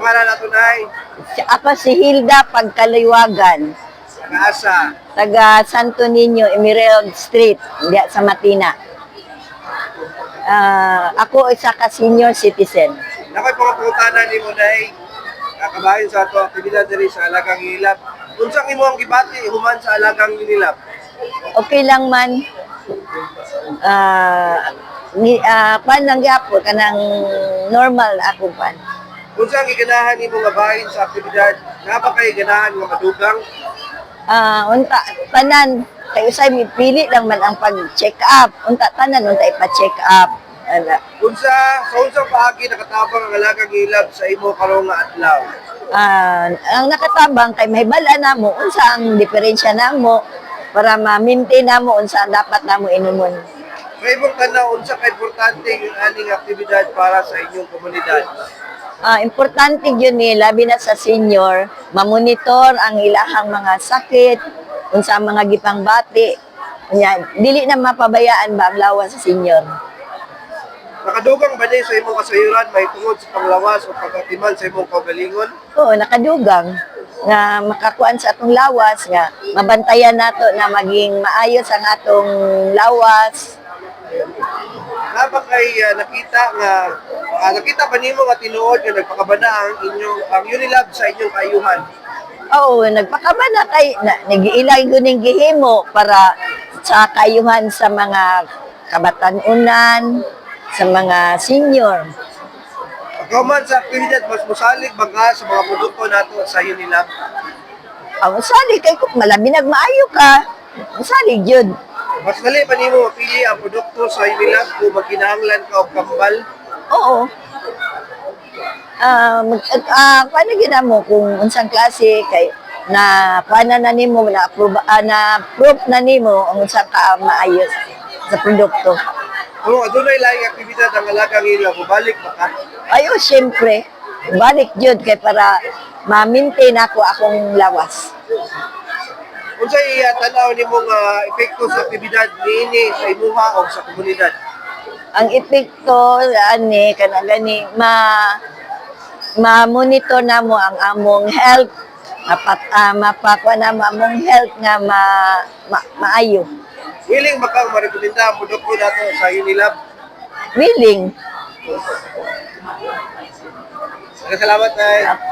pangalan nato nay? Si- Ako si Hilda Pagkaliwagan, Kaasa. taga Santo Niño, Emerald Street, diya sa Matina. Ah, ako isa ka senior citizen. Nakoy pangapungutanan ni mo nay. Kakabahin sa ato aktibidad diri sa Alagang Ilap. Unsang imo ang gibati human sa Alagang Ilap? Okay lang man. Ah, ni ah, pan lang gyapon kanang normal ako pan. Unsang giganahan nimo nga bahin sa aktibidad? Napa kay ganahan nga madugang? Ah, unta tanan kay usay mi pili lang man ang pag-check up. Unta tanan unta ipa-check up. Ana. Unsa sa unsang paagi nakatabang ang Alagang Ilap sa imo karong nga adlaw? Ah, ang nakatabang kay may bala na mo unsa ang diferensya namo para ma-maintain namo unsa ang dapat namo inumon. May imong tanaw unsa ka importante yung aning aktibidad para sa inyong komunidad? Ah, importante yun ni labi na sa senior, mamonitor ang ilahang mga sakit, unsa mga gipang bati. Nya, dili na mapabayaan ba ang lawas sa senior. Nakadugang ba niya sa imong kasayuran may tungod sa panglawas o pagkatiman sa imong kaugalingon? Oo, nakadugang nga makakuan sa atong lawas nga mabantayan nato na maging maayos ang atong lawas. Napa kay ah, nakita nga ah, nakita ba nimo nga tinuod nga nagpakabana ang inyong ang Unilab sa inyong kayuhan? Oo, nagpakabana kay na, nagiilay guning gihimo para sa kayuhan sa mga kabatanunan, sa mga senior. Pagkauman sa aktibidad mas musalig ba ka sa mga produkto nato sa Unilab? Ang sali kay kung malabi nagmaayo ka, sali gyud. Mas dali ba nimo mapili ang produkto sa Unilab kung magkinahanglan ka og kambal? Oo. Ah, mag ah, paano gina mo kung unsang klase kay na paano na nimo na approve ah, na proof na nimo ang unsang ka maayos sa produkto. Kung adunay laing aktibidad ang alagang ila, balik ba ka? Ayo, syempre, balik jud kay para ma-maintain ako akong lawas. Unsay uh, tanaw nimo nga epekto sa aktibidad niini sa imuha o sa komunidad? Ang epekto ani kana gani ma ma-monitor na mo ang among health mapat uh, mapakwa na mo among health nga ma, ma maayo. Willing ba kang marekomenda ang produkto nato sa Unilab? Willing. Salamat, Nay.